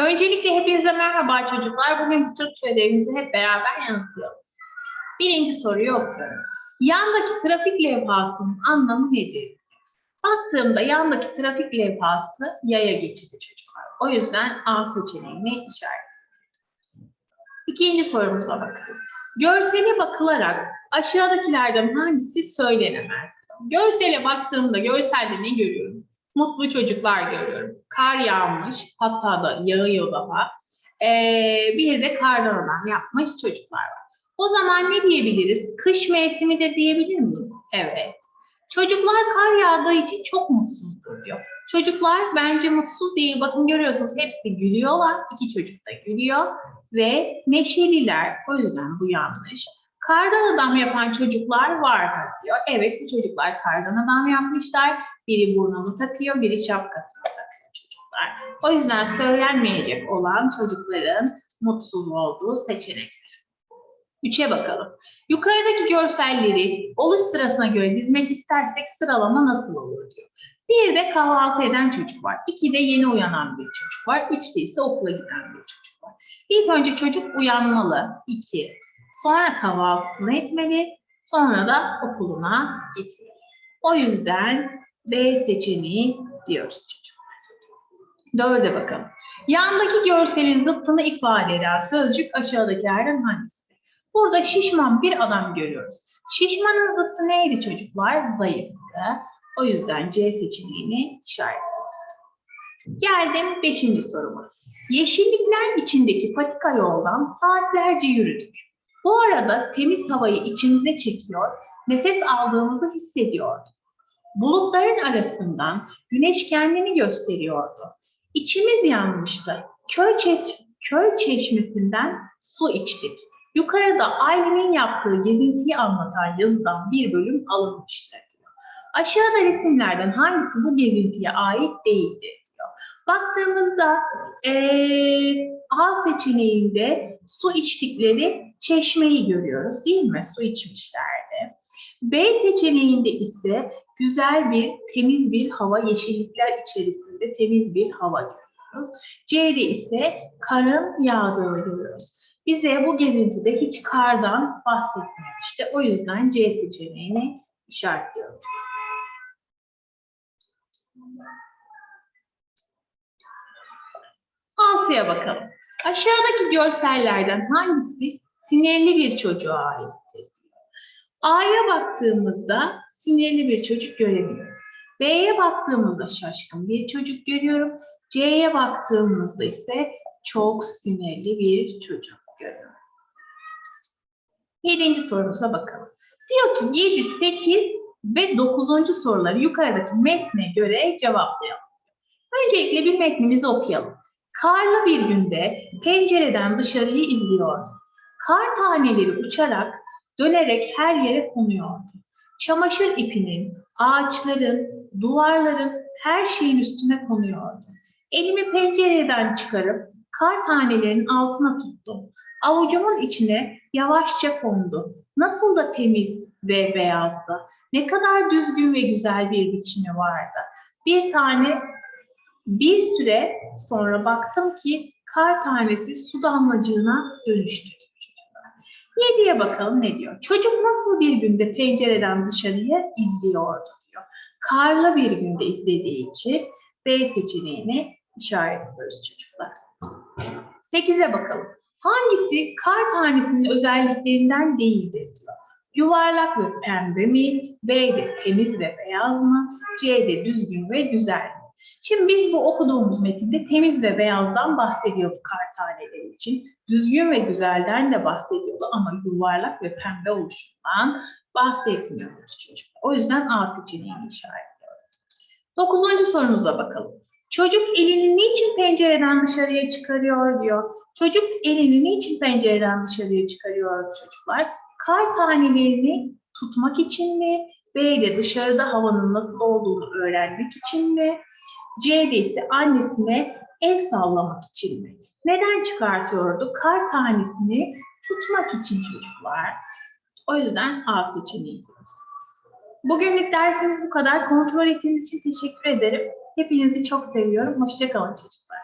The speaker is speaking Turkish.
Öncelikle hepinize merhaba çocuklar. Bugün Türkçe ödevimizi hep beraber yanıtlayalım. Birinci soruyu okuyorum. Yandaki trafik levhasının anlamı nedir? Baktığımda yandaki trafik levhası yaya geçidi çocuklar. O yüzden A seçeneğini işaretliyorum. İkinci sorumuza bakalım. Görsele bakılarak aşağıdakilerden hangisi söylenemez? Görsele baktığımda görselde ne görüyorum? Mutlu çocuklar görüyorum. Kar yağmış, hatta da yağıyor daha. Ee, bir de kardan adam yapmış çocuklar var. O zaman ne diyebiliriz? Kış mevsimi de diyebilir miyiz? Evet. Çocuklar kar yağdığı için çok mutsuzdur diyor. Çocuklar bence mutsuz değil. Bakın görüyorsunuz hepsi gülüyorlar. İki çocuk da gülüyor ve neşeliler. O yüzden bu yanlış. Kardan adam yapan çocuklar vardır diyor. Evet bu çocuklar kardan adam yapmışlar. Biri burnunu takıyor, biri şapkasını takıyor çocuklar. O yüzden söylenmeyecek olan çocukların mutsuz olduğu seçenekler. Üçe bakalım. Yukarıdaki görselleri oluş sırasına göre dizmek istersek sıralama nasıl olur diyor. Bir de kahvaltı eden çocuk var. İki de yeni uyanan bir çocuk var. Üçte ise okula giden bir çocuk var. İlk önce çocuk uyanmalı. İki. Sonra kahvaltısını etmeli. Sonra da okuluna gitmeli. O yüzden B seçeneği diyoruz çocuklar. Dörde bakalım. Yandaki görselin zıttını ifade eden sözcük aşağıdakilerden hangisi? Burada şişman bir adam görüyoruz. Şişmanın zıttı neydi çocuklar? Zayıftı. O yüzden C seçeneğini işaretledim. Geldim beşinci soruma. Yeşillikler içindeki patika yoldan saatlerce yürüdük. Bu arada temiz havayı içimize çekiyor, nefes aldığımızı hissediyorduk. Bulutların arasından güneş kendini gösteriyordu. İçimiz yanmıştı. Köy, çeş- köy çeşmesinden su içtik. Yukarıda Aylin'in yaptığı gezintiyi anlatan yazıdan bir bölüm alınmıştır diyor. Aşağıda resimlerden hangisi bu gezintiye ait değildir diyor. Baktığımızda eee, A seçeneğinde su içtikleri çeşmeyi görüyoruz değil mi? Su içmişlerdi. B seçeneğinde ise güzel bir, temiz bir hava, yeşillikler içerisinde temiz bir hava görüyoruz. C'de ise karın yağdığını görüyoruz. Bize bu gezintide hiç kardan bahsetmemişti. O yüzden C seçeneğini işaretliyoruz. Altıya bakalım. Aşağıdaki görsellerden hangisi sinirli bir çocuğa aittir? A'ya baktığımızda sinirli bir çocuk göremiyorum. B'ye baktığımızda şaşkın bir çocuk görüyorum. C'ye baktığımızda ise çok sinirli bir çocuk görüyorum. Yedinci sorumuza bakalım. Diyor ki 7, 8 ve 9. soruları yukarıdaki metne göre cevaplayalım. Öncelikle bir metnimizi okuyalım. Karlı bir günde pencereden dışarıyı izliyordu. Kar taneleri uçarak, dönerek her yere konuyordu. Çamaşır ipinin, ağaçların, duvarların, her şeyin üstüne konuyordu. Elimi pencereden çıkarıp kar tanelerinin altına tuttum. Avucumun içine yavaşça kondu. Nasıl da temiz ve beyazdı. Ne kadar düzgün ve güzel bir biçimi vardı. Bir tane bir süre sonra baktım ki kar tanesi su damlacığına dönüştü. Yediye bakalım ne diyor. Çocuk nasıl bir günde pencereden dışarıya izliyordu diyor. Karlı bir günde izlediği için B seçeneğini işaretliyoruz çocuklar. Sekize bakalım. Hangisi kar tanesinin özelliklerinden değildir diyor. Yuvarlak ve pembe mi? B'de temiz ve beyaz mı? C'de düzgün ve güzel mi? Şimdi biz bu okuduğumuz metinde temiz ve beyazdan bahsediyordu kar taneleri için. Düzgün ve güzelden de bahsediyordu ama yuvarlak ve pembe oluşundan bahsetmiyordu çocuklar. O yüzden A seçeneğini işaretliyorum. Dokuzuncu sorumuza bakalım. Çocuk elini niçin pencereden dışarıya çıkarıyor diyor. Çocuk elini niçin pencereden dışarıya çıkarıyor çocuklar? Kar tanelerini tutmak için mi? B'de dışarıda havanın nasıl olduğunu öğrenmek için mi? C'de ise annesine el sallamak için mi? Neden çıkartıyordu? Kar tanesini tutmak için çocuklar. O yüzden A seçeneği diyoruz. Bugünlük dersimiz bu kadar. Kontrol ettiğiniz için teşekkür ederim. Hepinizi çok seviyorum. Hoşçakalın çocuklar.